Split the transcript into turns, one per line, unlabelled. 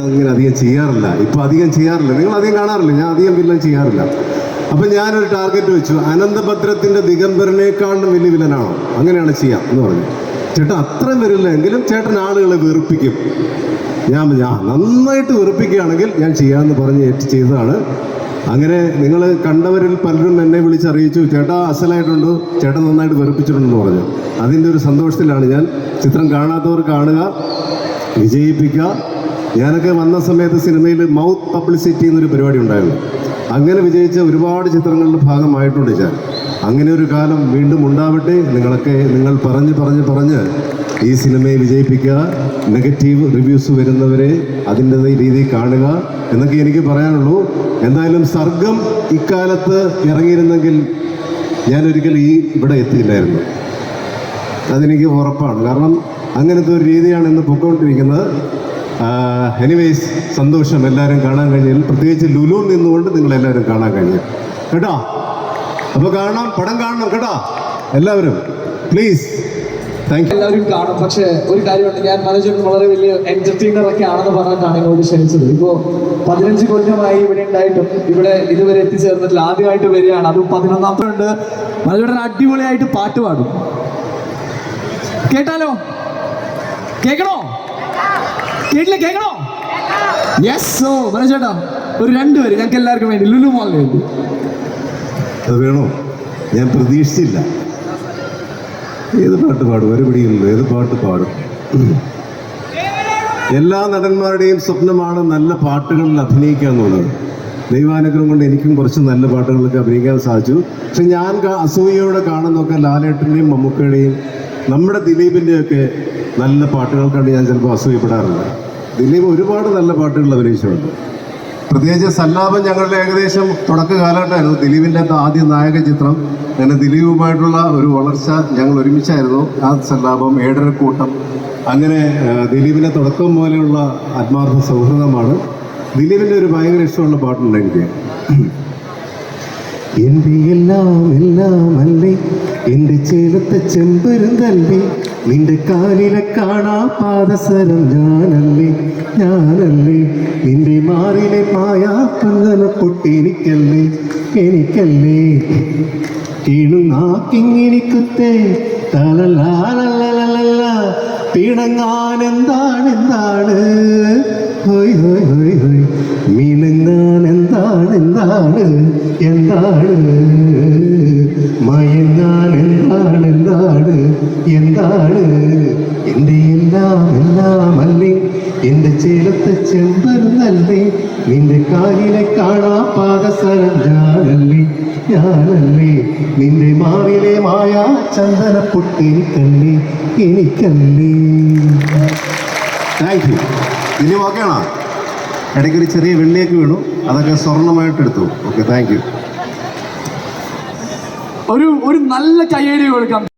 അങ്ങനെ അധികം ചെയ്യാറില്ല. ഇപ്പൊ അധികം ചെയ്യാറില്ല. നിങ്ങൾ അധികം കാണാറില്ല. ഞാൻ അധികം വില്ലൻ ചെയ്യാറില്ല. അപ്പൊ ഞാനൊരു ടാർഗറ്റ് വെച്ചു. അനന്തഭദ്രത്തിന്റെ ദിഗംബരനേക്കാളും വലിയ വില്ലനാണോ? അങ്ങനെയാണ് ചെയ്യാം എന്ന് പറഞ്ഞു. ചേട്ടൻ അത്രയും വരില്ല എങ്കിലും ചേട്ടൻ ആളുകളെ വെറുപ്പിക്കും. ഞാൻ ഞാൻ നന്നായിട്ട് വെറുപ്പിക്കുകയാണെങ്കിൽ ഞാൻ ചെയ്യാമെന്ന് പറഞ്ഞ് ഏറ്റ് ചെയ്തതാണ്. അങ്ങനെ നിങ്ങൾ കണ്ടവരിൽ പലരും എന്നെ വിളിച്ചറിയിച്ചു ചേട്ടാ അസലായിട്ടുണ്ട്? ചേട്ടൻ നന്നായിട്ട് വെറുപ്പിച്ചിട്ടുണ്ടെന്ന് പറഞ്ഞു. അതിന്റെ ഒരു സന്തോഷത്തിലാണ് ഞാൻ ചിത്രം കാണാത്തവർ കാണുക വിജയിപ്പിക്കുക ഞാനൊക്കെ വന്ന സമയത്ത് സിനിമയിൽ മൗത്ത് പബ്ലിസിറ്റി എന്നൊരു പരിപാടി ഉണ്ടായിരുന്നു. അങ്ങനെ വിജയിച്ച ഒരുപാട് ചിത്രങ്ങളുടെ ഭാഗമായിട്ടുണ്ട് ഞാൻ. അങ്ങനെ ഒരു കാലം വീണ്ടും ഉണ്ടാവട്ടെ. നിങ്ങളൊക്കെ നിങ്ങൾ പറഞ്ഞ് പറഞ്ഞ് പറഞ്ഞ് ഈ സിനിമയെ വിജയിപ്പിക്കുക. നെഗറ്റീവ് റിവ്യൂസ് വരുന്നവരെ അതിന്റെ രീതിയിൽ കാണുക എന്നൊക്കെ എനിക്ക് പറയാനുള്ളൂ. എന്തായാലും സർഗം ഇക്കാലത്ത് ഇറങ്ങിയിരുന്നെങ്കിൽ ഞാനൊരിക്കലും ഈ ഇവിടെ എത്തിയില്ലായിരുന്നു. അതെനിക്ക് ഉറപ്പാണ്. കാരണം അങ്ങനത്തെ ഒരു രീതിയാണ് ഇന്ന് പൊയ്ക്കൊണ്ടിരിക്കുന്നത് എനിവേസ് സന്തോഷം. എല്ലാവരും കാണാൻ കഴിഞ്ഞതിൽ പ്രത്യേകിച്ച് ലുലു നിന്നുകൊണ്ട് നിങ്ങൾ എല്ലാവരും കാണാൻ കഴിഞ്ഞു. കേട്ടോ? അപ്പോൾ കാണണം പടം കാണണം കേട്ടോ? എല്ലാവരും പ്ലീസ്
എല്ലാവരും കാണും. പക്ഷേ ഒരു കാര്യമുണ്ട്. ഞാൻ മനോജൻ വളരെ വലിയ എന്റർടൈനർ ഒക്കെ ആണെന്ന് പറഞ്ഞിട്ടാണ് ഇങ്ങോട്ട് ക്ഷണിച്ചത്. ഇപ്പോ പതിനഞ്ച് കൊല്ലമായി ഇവിടെ ഉണ്ടായിട്ടും ഇവിടെ ഇതുവരെ എത്തിച്ചേർന്നിട്ടില്ല. ആദ്യമായിട്ട് വരികയാണ്. അതും പതിനൊന്നാമത്തെ ഉണ്ട്. മനോജൻ അടിപൊളിയായിട്ട് പാട്ട് പാടും. കേട്ടാലോ? കേക്കണോ കേട്ടില്ല കേൾക്കണോ യെസ് ഓ ചേട്ടാ ഒരു രണ്ടുപേര് ഞങ്ങൾക്ക് എല്ലാവർക്കും വേണ്ടി ലുലു മോളിന് വേണ്ടി.
അത് വേണോ? ഞാൻ പ്രതീക്ഷിച്ചില്ല. ഏത് പാട്ട് പാടും? ഒരു പിടിയില്ലല്ലോ. ഏത് പാട്ട് പാടും? എല്ലാ നടന്മാരുടെയും സ്വപ്നമാണ് നല്ല പാട്ടുകളിൽ അഭിനയിക്കുക എന്നുള്ളത് ദൈവാനുഗ്രഹം കൊണ്ട് എനിക്കും കുറച്ച് നല്ല പാട്ടുകളൊക്കെ അഭിനയിക്കാൻ സാധിച്ചു. പക്ഷെ ഞാൻ അസൂയയോടെ കാണുന്നൊക്കെ ലാലേട്ടന്റെയും മമ്മൂക്കയുടെയും നമ്മുടെ ദിലീപിന്റെയൊക്കെ നല്ല പാട്ടുകൾ കണ്ട് ഞാൻ ചിലപ്പോൾ അസൂയപ്പെടാറുണ്ട് ദിലീപ് ഒരുപാട് നല്ല പാട്ടുകൾ അഭിനയിച്ചിട്ടുണ്ട്. പ്രത്യേകിച്ച് സല്ലാപം ഞങ്ങളുടെ ഏകദേശം തുടക്ക കാലഘട്ടമായിരുന്നു ദിലീപിന്റെ ആദ്യ നായക ചിത്രം. അങ്ങനെ ദിലീപുമായിട്ടുള്ള ഒരു വളർച്ച ഞങ്ങൾ ഒരുമിച്ചായിരുന്നു. ആ സല്ലാപം ഏഴരക്കൂട്ടം അങ്ങനെ ദിലീപിന്റെ തുടക്കം പോലെയുള്ള ആത്മാർത്ഥ സൗഹൃദമാണ്. ദിലീപിന്റെ ഒരു ഭയങ്കര ഇഷ്ടമുള്ള പാട്ടുണ്ട് എനിക്ക് എല്ലാം എല്ലാം അല്ലേ? എന്റെ ചേലത്തെ തല്ലി നിന്റെ കാലിലെ കാണാ പാദസരം ഞാനല്ലേ ഞാനല്ലേ. നിന്റെ മാറിലെ മായാ കങ്ങന പൊട്ടിനിക്കല്ലേ എനിക്കല്ലേ കീണുങ്ങാക്കിങ്ങിനിക്കുത്തേ തലലാലല്ല പിണങ്ങാൻ എന്താണ് എന്താണ് ഹോയ് എന്താണ് എന്താണ് എന്താണ്? മയങ്ങാൻ എന്താണ് എന്താണ് എന്താണ്? എന്റെ എല്ലാം എല്ലാം അല്ലേ? എന്റെ ചേലത്തെ ചെമ്പരുന്നല്ലേ നിന്റെ കാലിലെ കാണാ പാദസരം ഞാനല്ലേ ഞാനല്ലേ? നിന്റെ മാറിലെ മായ ചന്ദന പൊട്ടെനിക്കല്ലേ എനിക്കല്ലേ താങ്ക് യു ഇടയ്ക്ക് ഒരു ചെറിയ വെള്ളിയൊക്കെ വീണു. അതൊക്കെ സ്വർണമായിട്ട് എടുത്തു ഓക്കെ താങ്ക് യു
ഒരു ഒരു നല്ല കയ്യേരി കൊടുക്കാം.